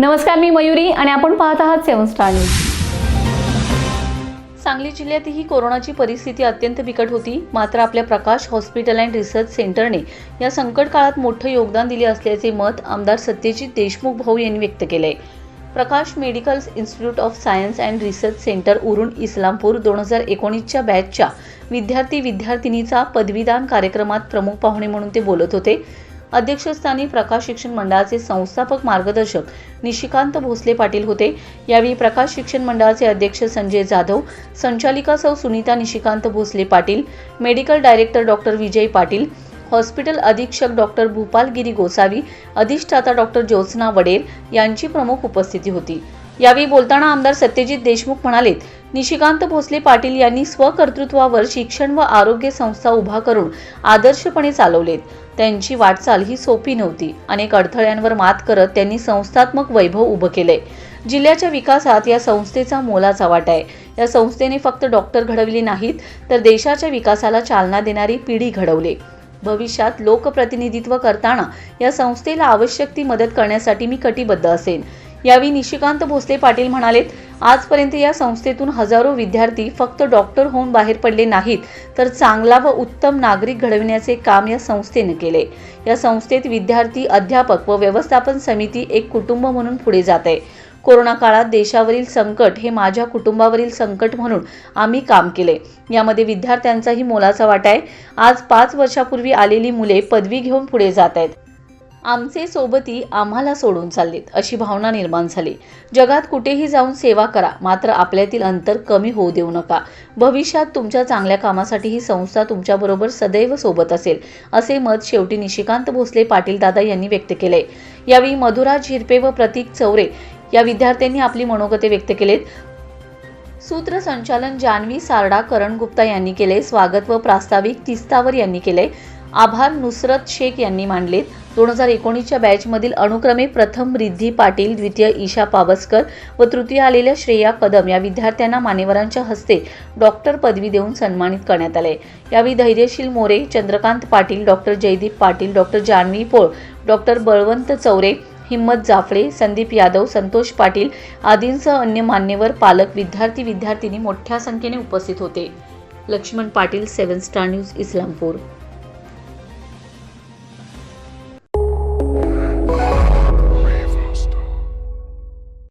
नमस्कार मी मयुरी आणि आपण पाहत आहात सेवन स्टार न्यूज. सांगली जिल्ह्यातही कोरोनाची परिस्थिती अत्यंत बिकट होती. मात्र आपल्या प्रकाश हॉस्पिटल अँड रिसर्च सेंटरने या संकट काळात मोठं योगदान दिले असल्याचे मत आमदार सत्यजित देशमुख भाऊ यांनी व्यक्त केले Prakash medical institute of science and research centre Urun Islampur दोन हजार एकोणीसच्या बॅचच्या विद्यार्थी विद्यार्थिनीचा पदवीदान कार्यक्रमात प्रमुख पाहुणे म्हणून ते बोलत होते. अध्यक्षस्थानी प्रकाश शिक्षण मंडळाचे संस्थापक मार्गदर्शक निशिकांत भोसले पाटील होते. यावेळी प्रकाश शिक्षण मंडळाचे अध्यक्ष संजय जाधव संचालिका सौ Sunita Nishikant Bhosale Patil medical director doctor Vijay Patil hospital अधीक्षक डॉक्टर भूपालगिरी गोसावी अधिष्ठाता डॉक्टर ज्योत्स्ना वडेल यांची प्रमुख उपस्थिती होती. यावेळी बोलताना आमदार सत्यजित देशमुख म्हणालेत निशिकांत भोसले पाटील यांनी स्वकर्तृत्वावर शिक्षण व आरोग्य संस्था उभा करून आदर्शपणे चालवलेत. त्यांची वाटचाल ही सोपी नव्हती. अनेक अडथळ्यांवर मात करत त्यांनी संस्थात्मक वैभव उभं केलंय. जिल्ह्याच्या विकासात या संस्थेचा मोलाचा वाटा आहे. या संस्थेने फक्त डॉक्टर घडविले नाहीत तर देशाच्या विकासाला चालना देणारी पिढी घडवले. भविष्यात लोकप्रतिनिधित्व करताना या संस्थेला आवश्यक ती मदत करण्यासाठी मी कटिबद्ध असेन. यावेळी निशिकांत भोसले पाटील म्हणालेत आजपर्यंत या संस्थेतून हजारो विद्यार्थी फक्त डॉक्टर होऊन बाहेर पडले नाहीत तर चांगला व उत्तम नागरिक घडविण्याचे काम या संस्थेने केले. या संस्थेत विद्यार्थी अध्यापक व व्यवस्थापन समिती एक कुटुंब म्हणून पुढे जात. आहे कोरोना काळात देशावरील संकट हे माझ्या कुटुंबावरील संकट म्हणून आम्ही काम केले. यामध्ये विद्यार्थ्यांचाही मोलाचा वाटा आहे. आज पाच वर्षापूर्वी आलेली मुले पदवी घेऊन पुढे जात आहेत. आमचे सोबती आम्हाला सोडून चाललेत अशी भावना निर्माण झाली. जगात कुठेही जाऊन सेवा करा मात्र आपल्यातील अंतर कमी होऊ देऊ नका. भविष्यात तुमच्या चांगल्या कामासाठी ही संस्था तुमच्याबरोबर सदैव सोबत असेल असे मत शेवटी निशिकांत भोसले पाटील दादा यांनी व्यक्त केले. यावेळी मधुरा झिरपे व प्रतीक चौरे या विद्यार्थ्यांनी आपली मनोगते व्यक्त केलेत. सूत्रसंचालन जान्हवी सारडा करण गुप्ता यांनी केले. स्वागत व प्रास्ताविक तिस्तावर यांनी केले. आभार नुसरत शेख यांनी मांडलेत. दोन हजार एकोणीसच्या बॅचमधील अनुक्रमे प्रथम रिद्धी पाटील द्वितीय ईशा पावसकर व तृतीय आलेल्या श्रेया कदम या विद्यार्थ्यांना मान्यवरांच्या हस्ते डॉक्टर पदवी देऊन सन्मानित करण्यात आले. यावेळी Dhairyasheel More Chandrakant Patil doctor Jaydeep Patil doctor Janhavi Pol doctor Balwant Chaure Himmat Jafale Sandeep Yadav Santosh Patil आदींसह अन्य मान्यवर पालक विद्यार्थी विद्यार्थिनी मोठ्या संख्येने उपस्थित होते. Laxman Patil seven star news Islampur.